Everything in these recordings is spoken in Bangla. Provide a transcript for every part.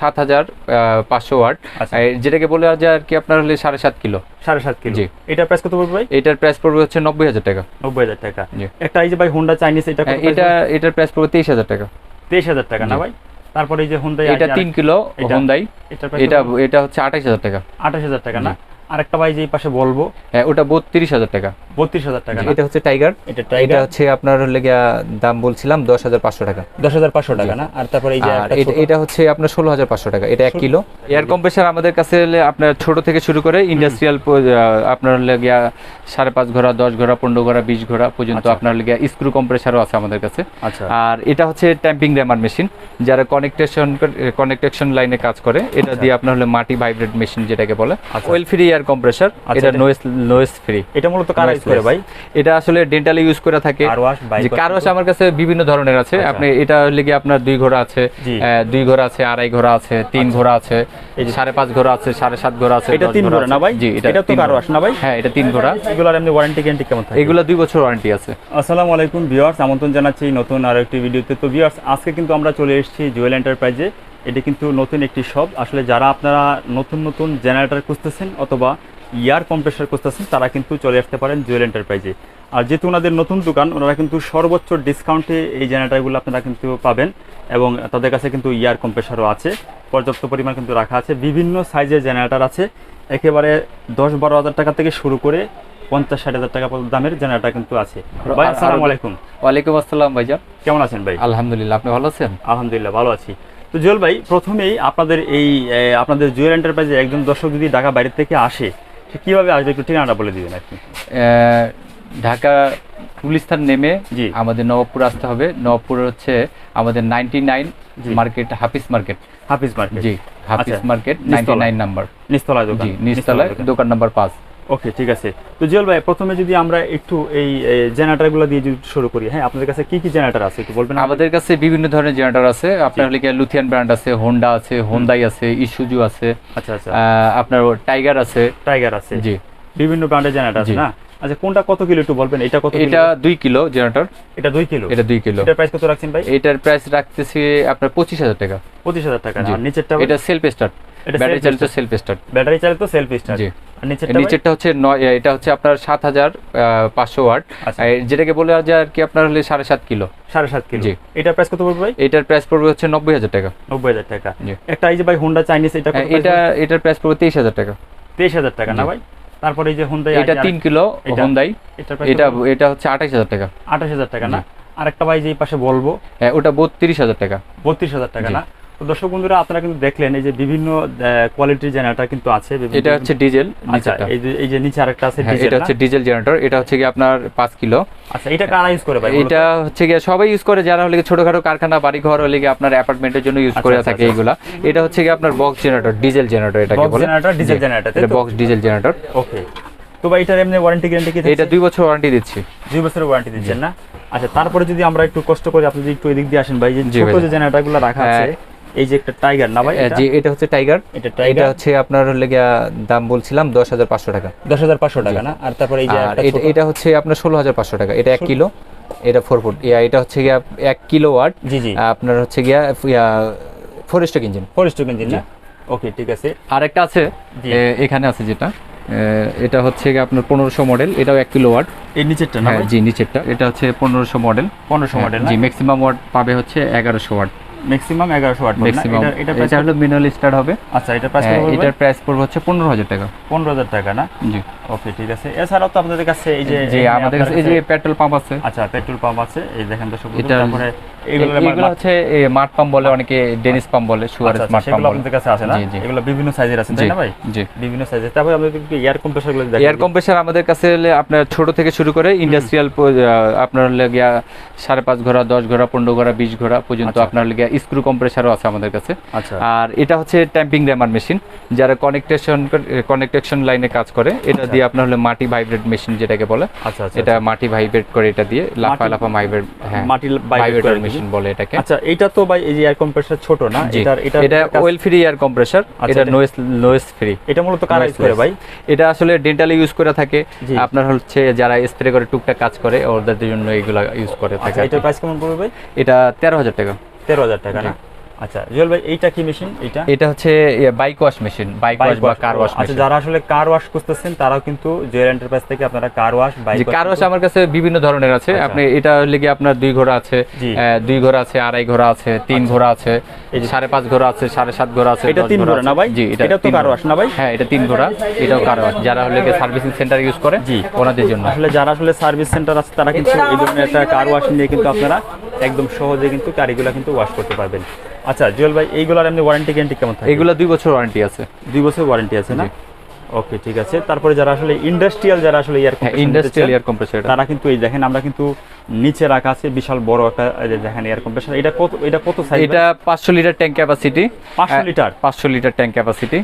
সাত হাজার পাঁচশো ওয়াট। আচ্ছা। যেটাকে বলে যায় আর কি আপনার হলে সাড়ে সাত কিলো। সাড়ে সাত কিলো। জি। এটার প্রাইস কত পড়বে ভাই? এটার প্রাইস পড়বে হচ্ছে নব্বই হাজার টাকা। নব্বই হাজার টাকা। একটা এই যে ভাই হোন্ডা চাইনিজ এটা হ্যাঁ, এটা এটার প্রাইস পড়বে তেইশ হাজার টাকা। তেইশ হাজার টাকা না ভাই? তারপরে এই যে হোন্ডা এটা তিন কিলো এটা? হোন্দাই এটা এটা হচ্ছে আঠাশ হাজার টাকা। আঠাশ হাজার টাকা না। আরেকটা ভাই এই পাশে বলব। হ্যাঁ ওটা বত্রিশ হাজার টাকা। বত্রিশ হাজার টাকা এটা হচ্ছে টাইগার। এটা এটা হচ্ছে আপনার হলে দাম বলছিলাম দশ হাজার পাঁচশো টাকা। দশ হাজার পাঁচশো টাকা না? আর তারপরে এই যে একটা এটা- হচ্ছে আপনার ষোলো হাজার পাঁচশো টাকা। এটা এক কিলো। এয়ার কম্প্রেসার আমাদের কাছে হলে আপনার ছোট থেকে শুরু করে ইন্ডাস্ট্রিয়াল আপনার হলে গিয়া সাড়ে পাঁচ ঘোড়া দশ ঘোড়া পনেরো ঘোড়া বিশ ঘোড়া পর্যন্ত আচ্ছা। আপনার হলে গিয়া স্ক্রু কম্প্রেসারও আছে আমাদের কাছে। আচ্ছা। আর এটা হচ্ছে ট্যাম্পিং র্যামার মেশিন যারা কানেকটেশন কানেকটেশন লাইনে কাজ করে এটা আচ্ছা। দিয়ে আপনার হলে মাটি ভাইব্রেট মেশিন যেটাকে বলে আচ্ছা। ওয়েল ফ্রি এয়ার কম্প্রেসার আচ্ছা, এটা এটা- নোয়েস নোয়েস ফ্রি এটা মূলত কারা ইউজ করে ভাই? এটা আসলে ডেন্টালি ইউজ করে থাকে। কার ওয়াশ যে আমার কাছে বিভিন্ন ধরনের আছে। আচ্ছা। আপনি এটা লেগে আপনার দুই ঘোড়া আছে দুই ঘোড়া আছে আড়াই ঘোড়া আছে তিন ঘোড়া আছে এই যে- সাড়ে পাঁচ ঘোড়া আছে সাড়ে সাত ঘোড়া আছে এটা তিন ঘোড়া না ভাই? জি এটা তো কার ওয়াশ না ভাই? হ্যাঁ এটা তিন ঘোড়া। এগুলোর এমনি ওয়ারেন্টি গ্যারান্টি কেমন থাকে? এগুলো দুই বছর ওয়ারেন্টি আছে। আসসালামু আলাইকুম ভিউয়ার্স আমন্ত্রণ জানাচ্ছি নতুন আরও একটি ভিডিওতে তো। ভিউয়ার্স আজকে কিন্তু আমরা চলে এসেছি জুয়েল এন্টারপ্রাইজে এটি কিন্তু নতুন একটি শপ আসলে যারা আপনারা নতুন নতুন জেনারেটর খুঁজতেছেন অথবা ইয়ার কম্প্রেসার খুঁজতেছেন তারা কিন্তু চলে আসতে পারেন জুয়েল এন্টারপ্রাইজে। আর যেহেতু ওনাদের নতুন দোকান ওনারা কিন্তু সর্বোচ্চ ডিসকাউন্টে এই জেনারেটরগুলো আপনারা কিন্তু পাবেন এবং তাদের কাছে কিন্তু ইয়ার কম্প্রেসারও আছে। পর্যাপ্ত পরিমাণ কিন্তু রাখা আছে। বিভিন্ন সাইজের জেনারেটার আছে। একেবারে দশ বারো হাজার টাকা থেকে শুরু করে পঞ্চাশ ষাট হাজার টাকা পর্যন্ত দামের জেনারেটর কিন্তু আছে। ভাই আসসালামু আলাইকুম। ওয়ালাইকুম আসসালাম ভাইজান। কেমন আছেন ভাই? আলহামদুলিল্লাহ আপনি ভালো আছেন? আলহামদুলিল্লাহ ভালো আছি। তো জুয়েল ভাই প্রথমেই আপনাদের এই আপনাদের জুয়েল এন্টারপ্রাইজে একজন দর্শক যদি ঢাকা বাইরে থেকে আসে সে কীভাবে আসবে একটু ঠিকানাটা বলে দিবেন আপনি আহ, ঢাকা গুলিস্তান নেমে জি। আমাদের নবাবপুর আসতে হবে। নবাবপুর হচ্ছে আমাদের ninety nine market Hafiz market Hafiz market জি হাফিজ আচ্ছা, মার্কেট নাইনটি নাইন নাম্বার নিস্তলায় দোকান। জি নিচতলায় দোকান। নাম্বার পাঁচ। ওকে ঠিক আছে। তো জুয়েল ভাই প্রথমে যদি আমরা একটু এই জেনারেটরগুলো দিয়ে যদি শুরু করি হ্যাঁ আপনাদের কাছে কি কি জেনারেটর আছে একটু বলবেন আমাদের? কাছে বিভিন্ন ধরনের জেনারেটর আছে। আপনার হলে লুথিয়ান ব্র্যান্ড আছে হোন্ডা আছে হোন্দাই আছে ইসুজু আছে আচ্ছা আচ্ছা। আপনার টাইগার আছে। টাইগার আছে। জি। বিভিন্ন ব্র্যান্ডের জেনারেটর আছে না? আচ্ছা কোনটা কত কিলো একটু বলবেন? এটা কত এটা দুই কিলো জেনারেটর। এটা দুই কিলো? এটা দুই কিলো। এটার প্রাইস কত রাখছেন ভাই? এটার প্রাইস রাখতেছি আপনার পঁচিশ হাজার টাকা। পঁচিশ হাজার টাকা না? আর নিচেরটা এটা সেলফ স্টার্ট ব্যাটারি চালিত। সেলফ স্টার্ট ব্যাটারি চালিত সেলফ স্টার্ট জি। আর নিচেরটা হচ্ছে এটা হচ্ছে আপনার সাত হাজার পাঁচশো ওয়াট। আচ্ছা। যেটাকে বলে যায় আর কি আপনার হলে সাড়ে সাত কিলো। সাড়ে সাত কিলো। জি। এটার প্রাইস কত পড়বে ভাই? এটার প্রাইস পড়বে হচ্ছে নব্বই হাজার টাকা। নব্বই হাজার টাকা। একটা এই যে ভাই হোন্ডা চাইনিজ এটা হ্যাঁ, এটা এটার প্রাইস পড়বে তেইশ হাজার টাকা। তেইশ হাজার টাকা না ভাই? তারপরে এই যে হোন্ডা এটা তিন কিলো এটা? এটা এটা হচ্ছে আঠাশ হাজার টাকা। আঠাশ হাজার টাকা না। আরেকটা ভাই যে পাশে বলব হ্যাঁ ওটা বত্রিশ হাজার টাকা। বত্রিশ হাজার টাকা না? তো দর্শক বন্ধুরা আপনারা কিন্তু দেখলেন এই যে বিভিন্ন কোয়ালিটির জেনারেটর কিন্তু আছে এটা হচ্ছে ডিজেল আচ্ছা এই যে এই যে নিচে আরেকটা আছে হ্যাঁ diesel এটা হচ্ছে ডিজেল জেনারেটর এটা হচ্ছে কি আপনার পাঁচ কিলো। আচ্ছা এটা কারা ইউজ করে ভাই এটা হচ্ছে গিয়ে সবাই ইউজ করে যারা হলে ছোটখাটো কারখানা বাড়ি ঘর হলে গিয়ে আপনার অ্যাপার্টমেন্টের জন্য ইউজ আচ্ছা, করে আচ্ছা, থাকে। এইগুলা। এটা হচ্ছে কি আপনার বক্স জেনারেটর ডিজেল জেনারেটর এটাকে Box বলে। generator, diesel জি, generator, তাই এটা বক্স ডিজেল জেনারেটর ওকে তো ভাই এটার এমনি ওয়ারেন্টি গ্যারান্টি কি এটা দিচ্ছে? দুই বছর ওয়ারেন্টি দিচ্ছি। দুই বছরের ওয়ারেন্টি দিচ্ছেন না? আচ্ছা তারপরে যদি আমরা একটু কষ্ট করে আপনি যদি একটু এদিক দিয়ে আসেন ভাই যে ছোট। যে জেনারেটরগুলো রাখা আছে হ্যাঁ। এই যে একটা টাইগার না ভাই জি এটা হচ্ছে টাইগার এটা এটা হচ্ছে আপনার হলে গিয়া দাম বলছিলাম দশ হাজার পাঁচশো টাকা। দশ হাজার পাঁচশো টাকা না? আর তারপরে এই যে একটা এটা- হচ্ছে আপনার ষোলো হাজার পাঁচশো টাকা। এটা এক কিলো। এটা ফোর ফুট এটা হচ্ছে গিয়া এক কিলো ওয়াট। জি জি। আপনার হচ্ছে গিয়া ফোর ইঞ্জিন ফরেস্ট ইঞ্জিন না? ওকে ঠিক আছে। আরেকটা আছে। এখানে আছে যেটা। এটা হচ্ছে আপনার পনেরোশো মডেল এটাও এক কিলো ওয়াট। এই নিচেরটা না হ্যাঁ জি নিচেরটা। এটা হচ্ছে পনেরোশো মডেল পনেরোশো মডেল জি ম্যাক্সিমাম ওয়াট পাবে হচ্ছে এগারোশো ওয়াট ম্যাক্সিমাম 1100 ওয়াট ম্যাক্সিমাম এটা এটা হলো মিনিমাল স্টার্ট হবে। আচ্ছা এটা প্রাইস পড়বে এটার প্রাইস পড়বে হচ্ছে পনেরো হাজার টাকা। পনেরো হাজার টাকা না? জি। ওকে ঠিক আছে। এছাড়াও তো আপনাদের কাছে এই যে জি আমাদের কাছে এই যে পেট্রোল পাম্প আছে। আচ্ছা পেট্রোল পাম্প আছে। এই দেখেন দর্শক তারপরে এগুলো হচ্ছে মাঠ পাম্প বলে অনেকে ডেনিস পাম্প বলে সুয়ারেস মাঠ পাম্প আপনাদের কাছে আছে না। এগুলো বিভিন্ন সাইজের আছে তাই না ভাই? জি। বিভিন্ন সাইজের। তারপরে আমাদের এয়ার কম্প্রেসারগুলো এয়ার কম্প্রেসার আমাদের কাছে আপনার ছোট থেকে শুরু করে ইন্ডাস্ট্রিয়াল আপনার হলে গিয়া সাড়ে পাঁচ ঘোড়া দশ ঘোড়া পনেরো ঘোড়া বিশ ঘোড়া পর্যন্ত আচ্ছা। আপনার হলে গিয়া স্ক্রু কম্প্রেসারও আছে আমাদের কাছে। আচ্ছা। আর এটা হচ্ছে ট্যাম্পিং র্যামার মেশিন যারা কানেকটেশন কানেকটেশন লাইনে কাজ করে এটা আচ্ছা। দিয়ে আপনার হলে মাটি ভাইব্রেট মেশিন যেটাকে বলে আচ্ছা আচ্ছা এটা মাটি ভাইব্রেট করে এটা দিয়ে লাফা লাফা ভাইব্রেট হ্যাঁ মাটি vibrate ভাইব্রেটর বলে এটাকে। আচ্ছা এটা তো ভাই এই যে এয়ার কম্প্রেসার ছোট না এটা এটা এটা ওয়েল ফ্রি এয়ার কম্প্রেসার আচ্ছা, এটা এটা- নোয়েস নোয়েস ফ্রি এটা মূলত কারা ইউজ করে ভাই? এটা আসলে ডেন্টালি ইউজ করে থাকে। আপনার হচ্ছে যারা স্প্রে করে টুকটাক কাজ করে ওদের জন্য এগুলা ইউজ করে থাকে এটা প্রাইস কেমন পড়বে ভাই? এটা তেরো হাজার টাকা। তেরো হাজার টাকা না? আচ্ছা জুয়েল ভাই এইটা কি মেশিন এইটা? এটা হচ্ছে bike wash machine bike wash বা কার ওয়াশ আচ্ছা যারা আসলে কার ওয়াশ করতেছেন তারাও কিন্তু জুয়েল এন্টারপ্রাইজ থেকে আপনারা কার ওয়াশ বাইক যে কার ওয়াশ আমার কাছে বিভিন্ন ধরনের আছে। আচ্ছা। আপনি এটা লেগে আপনার দুই ঘোড়া আছে দুই ঘোড়া আছে আড়াই ঘোড়া আছে তিন ঘোড়া আছে এই যে- সাড়ে পাঁচ ঘোড়া আছে সাড়ে সাত ঘোড়া আছে এটা তিন ঘোড়া না ভাই? জি এটাও তো ঘোড়া। wash না ভাই? হ্যাঁ এটা তিন ঘোড়া এটাও কার ওয়াশ যারা হলে সার্ভিসিং সেন্টার ইউজ করে জি। ওনাদের জন্য। আসলে যারা আসলে সার্ভিস সেন্টার আছে তারা কিন্তু এই ধরনের একটা কার ওয়াশ নিয়ে কিন্তু আপনারা একদম সহজে কিন্তু গাড়িগুলো কিন্তু ওয়াশ করতে পারবেন। আচ্ছা জুয়েল ভাই এইগুলোর এমনি ওয়ারেন্টি গ্যারান্টি কেমন থাকে? এগুলো দুই বছর ওয়ারেন্টি আছে। দুই বছর ওয়ারেন্টি আছে না? ওকে ঠিক আছে। তারপরে যারা আসলে ইন্ডাস্ট্রিয়াল যারা আসলে এয়ার ইন্ডাস্ট্রিয়াল এয়ার কম্প্রেসর তারা কিন্তু এই দেখেন আমরা কিন্তু নিচে রাখা আছে বিশাল বড় একটা দেখেন এয়ার কম্প্রেসার এটা কত এটা কত সাইজ এটা পাঁচশো লিটার ট্যাঙ্ক ক্যাপাসিটি 500 লিটার? পাঁচশো লিটার ট্যাঙ্ক ক্যাপাসিটি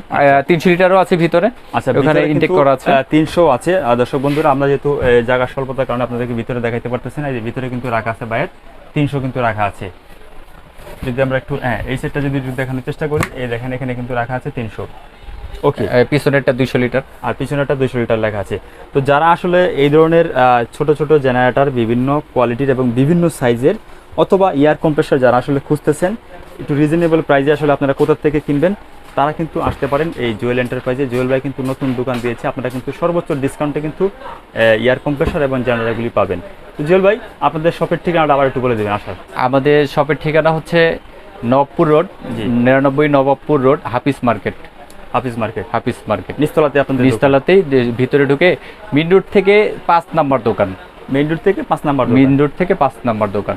তিনশো লিটারও আছে ভিতরে। আচ্ছা ওখানে ইনটেক করা আছে। তিনশো আছে। আহ, দর্শক বন্ধুরা আমরা যেহেতু জায়গা স্বল্পতার কারণে আপনাদেরকে ভিতরে দেখাইতে পারতেছি না এই ভিতরে কিন্তু রাখা আছে বাইরে। তিনশো কিন্তু রাখা আছে। যদি আমরা একটু হ্যাঁ এই সেটটা যদি দেখানোর চেষ্টা করি এই দেখেন এখানে কিন্তু রাখা আছে তিনশো। ওকে পিছনেরটা দুইশো লিটার। আর পিছনেরটা দুইশো লিটার লেখা আছে। তো যারা আসলে এই ধরনের ছোট ছোট জেনারেটর বিভিন্ন কোয়ালিটির এবং বিভিন্ন সাইজের অথবা এয়ার কম্প্রেসার যারা আসলে খুঁজতেছেন একটু রিজনেবল প্রাইসে আসলে আপনারা কোথা থেকে কিনবেন তারা কিন্তু আসতে পারেন এই জুয়েল এন্টারপ্রাইজে জুয়েল ভাই কিন্তু নতুন দোকান দিয়েছে আপনারা কিন্তু সর্বোচ্চ ডিসকাউন্টে কিন্তু এয়ার কম্প্রেসার এবং জেনারেটরগুলি পাবেন। জুয়েল ভাই আপনাদের শপের ঠিকানাটা আবার একটু বলে দেবেন আসার। আমাদের শপের ঠিকানা হচ্ছে নবপুর রোড। নিরানব্বই Nawabpur road Hafiz market. Hafiz market. Hafiz market. নিস্তলাতে আপনাদের নিস্তলাতেই ভিতরে ঢুকে মিন রোড থেকে পাঁচ নাম্বার দোকান। মেন রোড থেকে পাঁচ নাম্বার মেন রোড থেকে পাঁচ নাম্বার দোকান।